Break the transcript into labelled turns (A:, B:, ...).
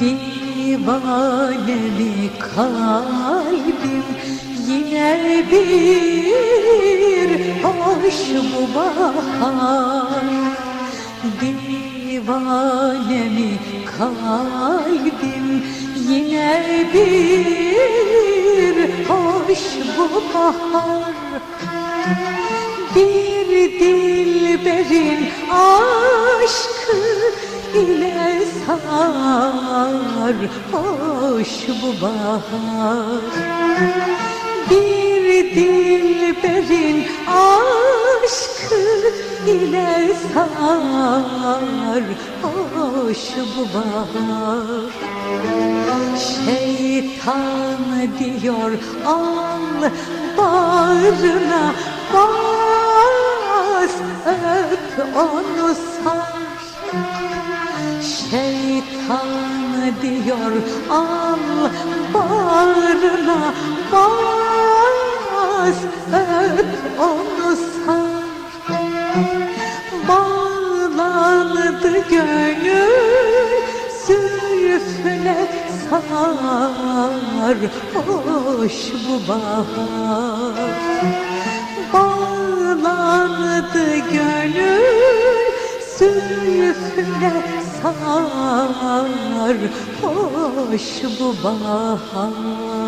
A: Divanemi kalbim yine bir hoş bu bahar Divanemi kalbim yine bir hoş bu bahar bir dilberin aşkı ile sar hoş bu bahar. Bir dilberin aşkı ile sar. Hoş bu bahar. Şeytan diyor al bağrına bas öp onu sar Şeytan diyor al bağrına bas öp onu sar Bağlandı gönül sürfüne sar Hoş bu bahar. Bağlandı gönül sürfüne sar Hoş bu bahar